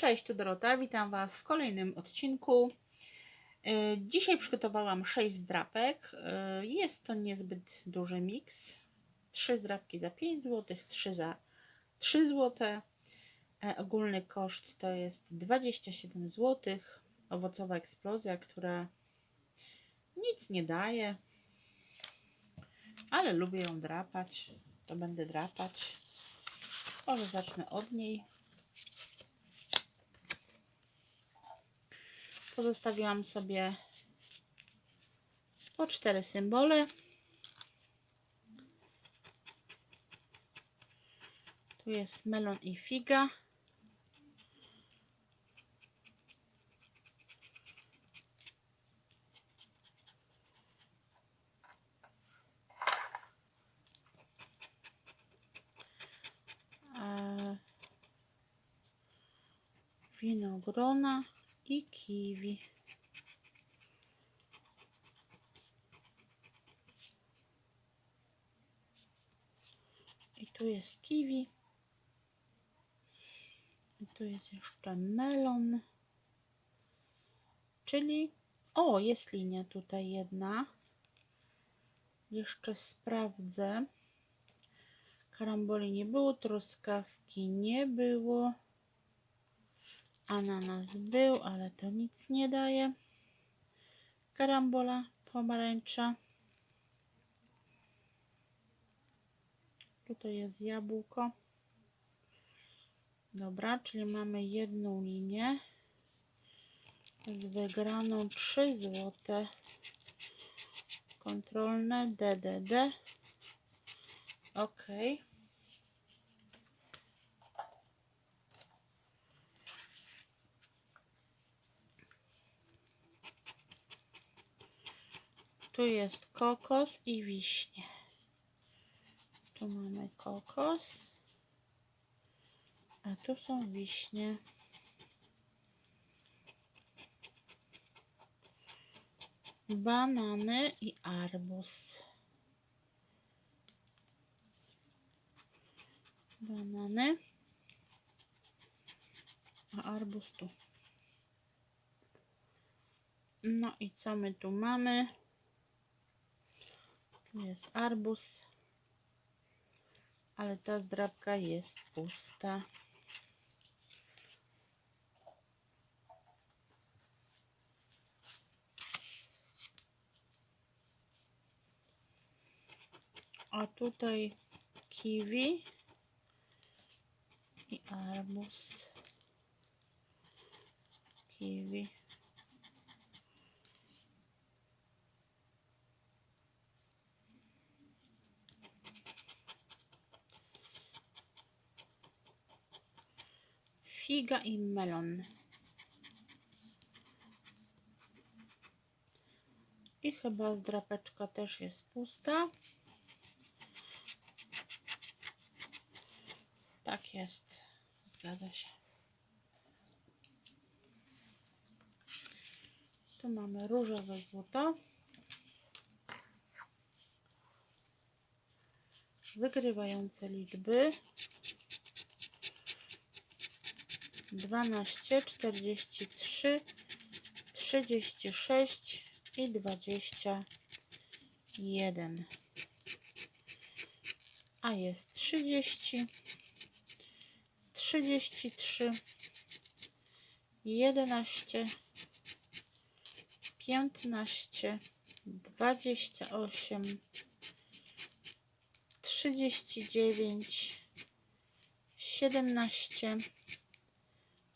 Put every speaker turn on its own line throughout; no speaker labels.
Cześć, tu Dorota, witam Was w kolejnym odcinku. E, Dzisiaj przygotowałam 6 zdrapek. E, Jest to niezbyt duży miks. 3 zdrapki za 5 zł, 3 za 3 zł. E, Ogólny koszt to jest 27 zł. Owocowa eksplozja, która nic nie daje, ale lubię ją drapać, to będę drapać. Może zacznę od niej. Pozostawiłam sobie po cztery symbole. Tu jest melon i figa. E, Winogrona i kiwi. I tu jest kiwi. I tu jest jeszcze melon. Czyli, o, jest linia tutaj jedna. Jeszcze sprawdzę. Karamboli nie było, truskawki nie było. Ananas był, ale to nic nie daje. Karambola pomarańcza. Tutaj jest jabłko. Dobra, czyli mamy jedną linię z wygraną 3 złote. Kontrolne DDD. Ok. Tu jest kokos i wiśnie. Tu mamy kokos, a tu są wiśnie. Banany i arbuz. Banany, a arbuz tu. No i co my tu mamy? Jest arbuz, ale ta zdrabka jest pusta. A tutaj kiwi i arbuz. Kiwi. Figa i melon. I chyba zdrapeczka też jest pusta. Tak jest. Zgadza się. Tu mamy różowe złoto. Wygrywające liczby. 12, 43, 36 i 21. A jest 30, 33, 11, 15, 28, 39, 17,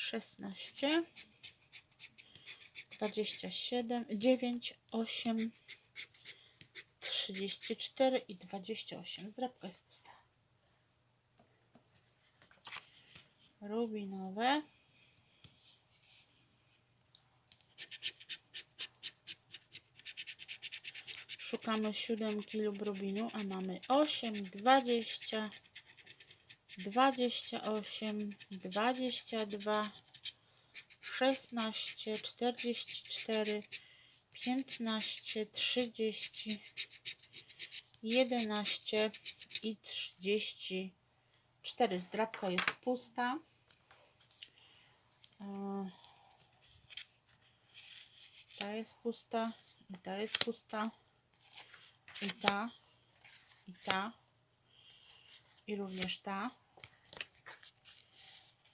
szesnaście, dwadzieścia siedem, dziewięć, osiem, trzydzieści cztery i dwadzieścia osiem. Zrabka jest pusta. Rubinowe. Szukamy siódemki lub rubinu, a mamy osiem, dwadzieścia. 28, 22, 16, 44, 15, 30, 11 i 34. Zdrabka jest pusta. E, Ta jest pusta i ta jest pusta i ta i ta i również ta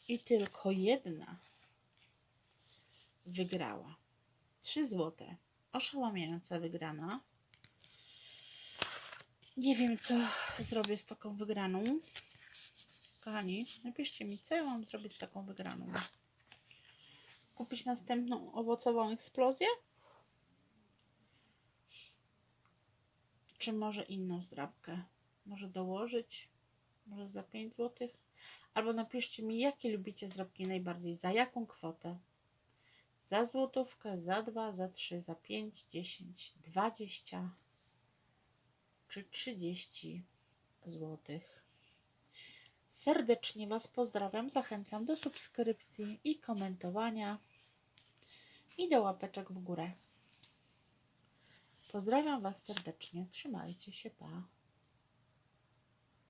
i tylko jedna wygrała. 3 złote. Oszałamiająca wygrana. Nie wiem, co zrobię z taką wygraną. Kochani, napiszcie mi, co ja mam zrobić z taką wygraną. Kupić następną owocową eksplozję? Czy może inną zdrabkę? Może dołożyć? Może za 5 zł? Albo napiszcie mi, jakie lubicie zdrabki najbardziej, za jaką kwotę? Za złotówkę, za dwa, za trzy, za pięć, dziesięć, dwadzieścia czy 30 złotych. Serdecznie Was pozdrawiam, zachęcam do subskrypcji i komentowania i do łapeczek w górę. Pozdrawiam Was serdecznie, trzymajcie się, pa.